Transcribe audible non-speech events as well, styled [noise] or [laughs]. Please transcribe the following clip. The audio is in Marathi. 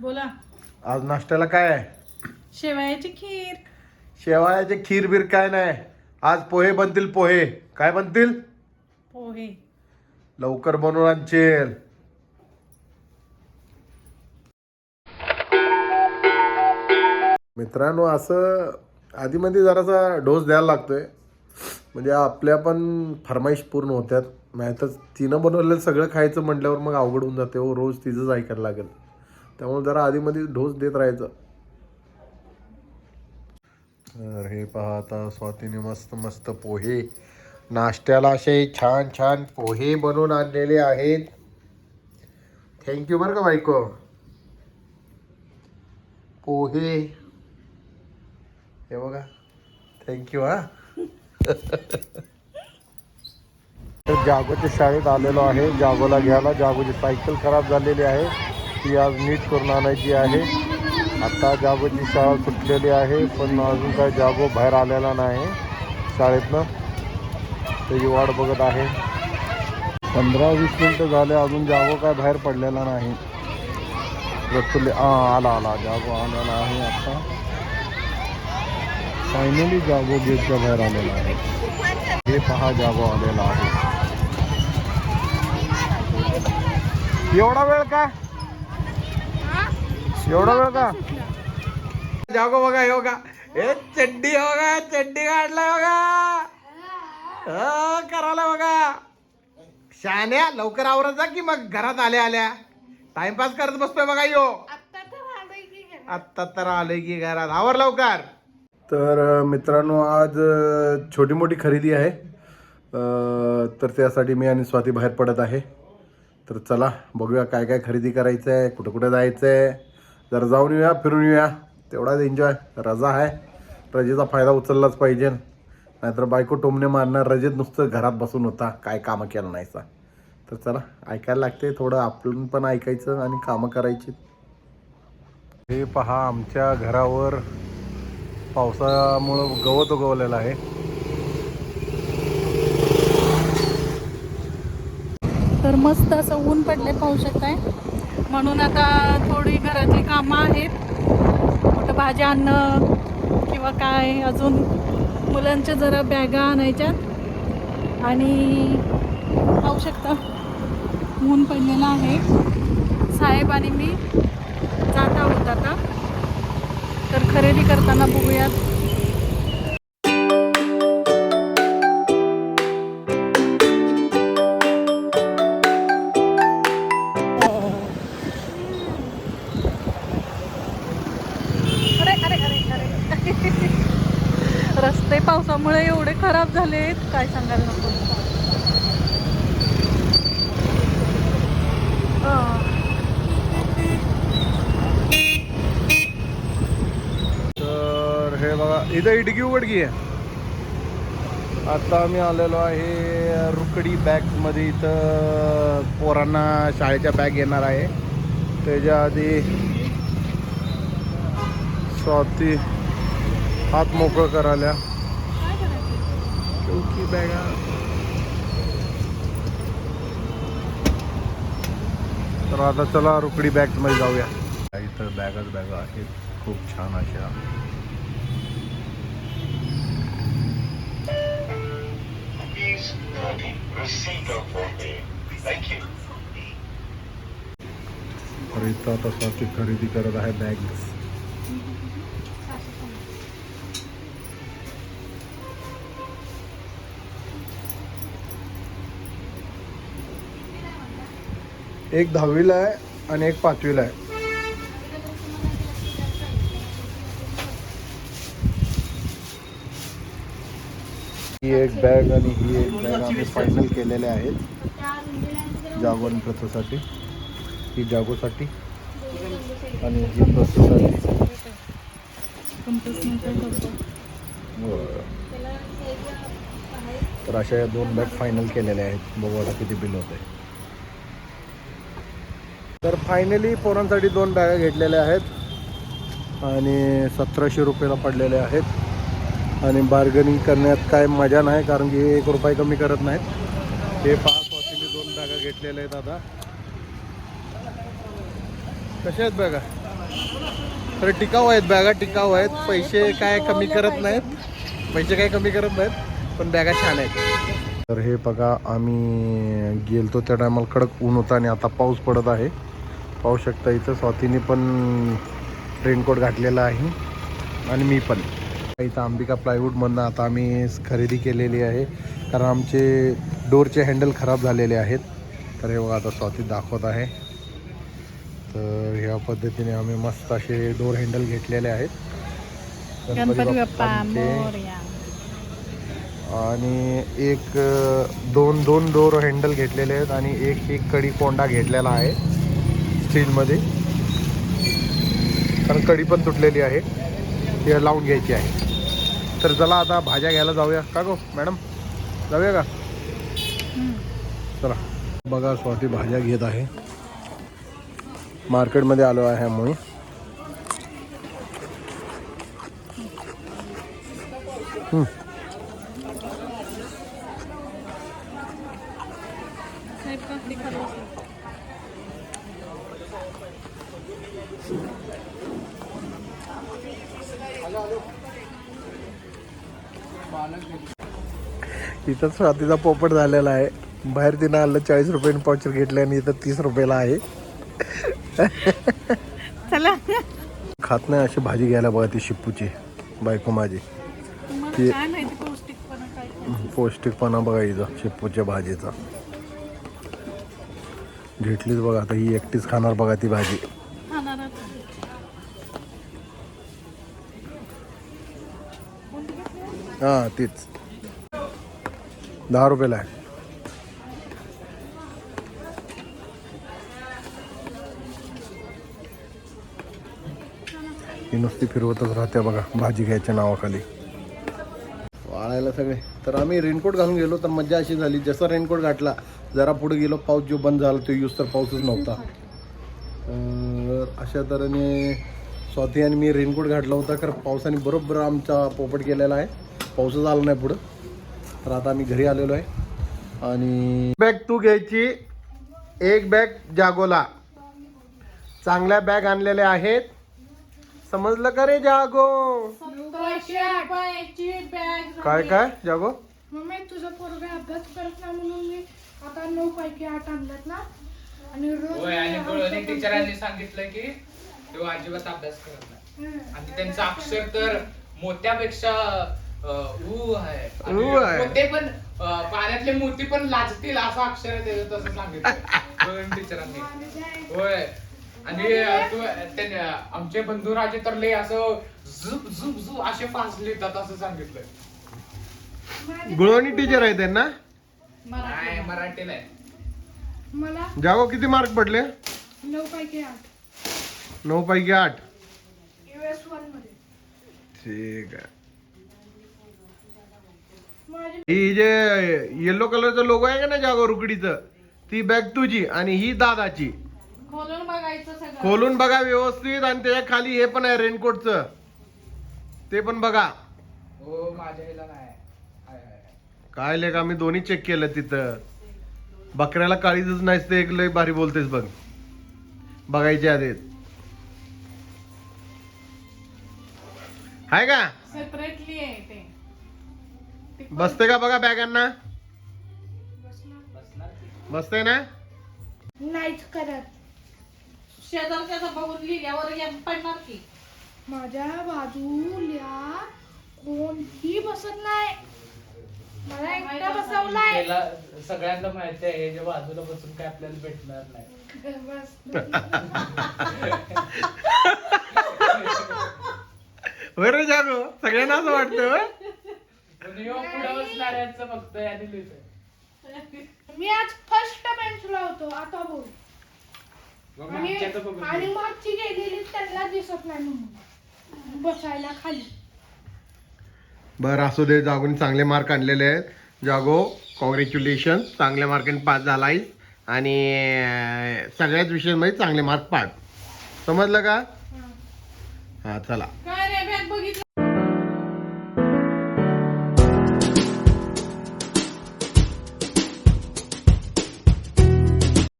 बोला. आज नाश्त्याला काय आहे? शेवयाची खीर. शेवाळ्याचे खीर बीर काय नाही. आज पोहे बनतील पोहे. काय बनतील? पोहे. लवकर बनवून आणशील. मित्रांनो असं आधीमध्ये जरासा डोस द्यायला लागतोय. म्हणजे आपल्या पण फरमाईश पूर्ण होत्यात. म्हणजे नाहीतर तिनं बनवलेलं सगळं खायचं म्हटल्यावर मग अवघड होऊन जाते हो रोज तिचंच ऐकायला लागेल. त्यामुळे जरा आधीमध्ये डोस देत राहायचं. तर हे पहा आता स्वातीने मस्त मस्त पोहे. नाश्त्याला असे छान छान पोहे बनवून आणलेले आहेत. थँक्यू बरं का बायको. पोहे. हे बघा. थँक्यू हा. जागोच्या शाळेत आलेलो आहे. जागोला घ्यायला. जागोची सायकल खराब झालेली आहे. ती आज नीट करून आणायची आहे. आता जागोची शाळा सुटलेली आहे पण अजून काय जागो बाहेर आलेला नाही. शाळेतनं त्याची वाट बघत आहे. पंधरा वीस मिनटं झाले अजून जागो काय बाहेर पडलेला नाही. रतुले आला आला. जागो आलेला आहे आता. फायनली जागो गेटच्या बाहेर आलेला आहे हे। पहा जागो आलेला आहे एवढा वेळ का? एवढा वेळ का? जागो बघा हे बघा. हे चड्डी हे बघा चड्डी काढलाय बघा. करायला बघा. शहाण्या लवकर आवरत जा की मग घरात आल्या आल्या. टाइमपास करत बसतोय बघा यो. आत्ता तर आलोय की घरात. आवर लवकर. तर मित्रांनो आज छोटी मोठी खरेदी आहे. तर त्यासाठी मी आणि स्वाती बाहेर पडत आहे. तर चला बघूया काय काय खरेदी करायचं आहे कुठं कुठं जायचं आहे जरा जाऊन येऊया फिरून येऊया. तेवढाच एन्जॉय रजा आहे. रजेचा फायदा उचललाच पाहिजे. नाहीतर बायको टोमणे मारणार रजेत नुसतं घरात बसून होता काय कामं केलं नाहीचा तर चला ऐकायला लागते थोडं आपण पण ऐकायचं आणि कामं करायची. हे पहा आमच्या घरावर पावसामुळं गवत उगवलेलं आहे. तर मस्त असं ऊन पडले पाहू शकताय. म्हणून आता थोडी घरातली कामं आहेत. कुठं भाज्या आणणं किंवा काय अजून मुलांच्या जरा बॅगा आणायच्यात. आणि पाहू शकता ऊन पडलेलं आहे. साहेब आणि मी जात आहोत आता. तर खरेदी करताना बघूयात. रस्ते पावसामुळे एवढे खराब झाले आहेत काय सांगायला नको हा. तर हे बघा इथं इडगी उघडकी आहे. आता आम्ही आलेलो आहे रुकडी बॅगमध्ये इथं पोरांना शाळेच्या बॅग येणार आहे. त्याच्या आधी स्वाती हात मोकळं करायला. चौकी बॅगा. तर आता चला रुकडी बॅगमध्ये जाऊया. इथं बॅगच बॅगा आहेत. खूप छान अशा. Please receive them for me. Thank you. तर इथं आता स्वाती खरेदी करत आहे बॅग्स एक दहावीला आहे आणि एक पाचवीला आहे ही एक बॅग आणि ही एक बॅग आम्ही फायनल केलेल्या आहेत. जागो आणि प्रथासाठी. ही जागोसाठी आणि ही प्रथासाठी. तर अशा या दोन बॅग फायनल केलेल्या आहेत. बघू आता किती बिल होत आहे तर फायनली पोरांसाठी दोन बॅगा घेतलेल्या आहेत. आणि सतराशे रुपयाला पडलेले आहेत. आणि बार्गनिंग करण्यात काय मजा नाही कारण की हे एक रुपये कमी करत नाहीत. हे पाच वाजता दोन बॅगा घेतलेल्या आहेत आता. कशा आहेत बॅगा तर टिकाऊ आहेत बॅगा टिकाऊ आहेत. पैसे काय कमी करत नाहीत. पैसे काय कमी करत नाहीत पण बॅगा छान आहेत. तर हे बघा आम्ही गेलतो त्या टायमाला कडक ऊन होता आणि आता पाऊस पडत आहे. पाहू शकता इथं स्वातीने पण रेनकोट घातलेला आहे. आणि मी पण. इथं अंबिका प्लायवूडमधनं आता आम्ही खरेदी केलेली आहे. कारण आमचे डोरचे हँडल खराब झालेले आहेत. तर हे बघा आता स्वाती दाखवत आहे. तर ह्या पद्धतीने आम्ही मस्त असे डोर हँडल घेतलेले आहेत. आणि एक दोन दोन डोर हँडल घेतलेले आहेत आणि एक एक कडी कोंडा घेतलेला आहे स्टीलमध्ये. कारण कडी पण तुटलेली आहे. ती लावून घ्यायची आहे. तर चला आता भाज्या घ्यायला जाऊया. का गो मॅडम? जाऊया का? चला. बघा स्वाती भाज्या घेत आहे. मार्केटमध्ये आलो आहे आम्ही. you. इथं स्वातीचा पोपट झालेला आहे. बाहेर तिनं आलं चाळीस रुपयाने पावचर घेतले आणि इथं तीस रुपयाला आहे. चला. खात नाही अशी भाजी घ्यायला बघा ती शिप्पूची बायको माझी. ते- पौष्टिकपणा बघा इथं शिप्पूच्या भाजीचा. घेतलीच बघा आता ही एकटीच खाणार बघा ती भाजी. हां तीच. दहा रुपयाला आहे. ही नुसती फिरवतच राहते बघा भाजी घ्यायच्या नावाखाली. वाळायला सगळे. तर आम्ही रेनकोट घालून गेलो तर मजा अशी झाली. जसा रेनकोट घातला जरा पुढे गेलो पाऊस जो बंद झाला तो यूज तर पाऊसच नव्हता. अं, अशा तऱ्हेने स्वाती आणि मी रेनकोट घातला होता कारण पावसाने बरोबर आमचा पोपट केलेला आहे. पाऊसच आला नाही पुढं. तर आता आम्ही घरी आलेलो आहे. आणि बॅग तू घ्यायची. एक बॅग जागोला. चांगल्या बॅग आणलेल्या आहेत. समजलं का रे जागो? काय काय जागो? मम्मी तुझा पोरगा अभ्यास करत नाही म्हणून मी आता नऊ पैकी आठ आणल्यात ना. आणि रोज टीचरांनी सांगितलं की तो अजिबात अभ्यास करत नाही. आणि त्यांचं अक्षर तर मोत्यापेक्षा अं, ऊ आहे. आणि ऊ आहे. मोते पण अं, पाण्यातले मोती पण लाजतील असं अक्षर आहे त्याचं तसं सांगितलं टीचरांनी. होय. आणि तू त्याने आमचे बंधू राजे तर लय असं झुप झुप झुप असे फास लिहितात असं सांगितलं गुळवणी टीचर आहे त्यांना? नाही मराठीला आहे. मला जागो किती मार्क पडले? नऊ पैकी आठ. नऊ पैकी आठ. ठीक आहे. माझी ही जे येलो कलरचा लोगो आहे का ना जागो रुकडीचं ती बॅग तुझी आणि ही दादाची. खोलून बघायचं सगळं. खोलून बघा व्यवस्थित आणि त्याच्याखाली हे पण आहे रेनकोटचं ते पण बघा. हो माझ्या. काय लेख आम्ही दोन्ही चेक केलं तिथं. बकऱ्याला काळीजच नाहीस ते एक लय भारी बोलतेस बघ. बघायच्या आधी हाय का? सेपरेटली आहे ते. बसते का बघा बॅगांना? बसते ना? नाहीच करत. शेजारच्या बघून लिहिल्यावर पडणार की? माझ्या बाजूला कोणती बसत नाही. मला एकटा बसवलाय. सगळ्यांना माहिती आहे हे जे बाजूला बसून काय आपल्याला भेटणार नाही. [laughs] [laughs] [laughs] बस होय रे जागो सगळ्यांना असं वाटतं फक्त मी आज फर्स्ट बेंचला होतो आता बोल आणि. मागची गेलेली त्यांना दिसत नाही म्हणून. बसायला खाली. बरं असू दे जागोने चांगले मार्क आणलेले आहेत. जागो कॉंग्रॅच्युलेशन चांगल्या मार्काने पास झाला आहेस आणि सगळ्याच विषयांमध्ये चांगले मार्क पाड समजलं का? हा. चला.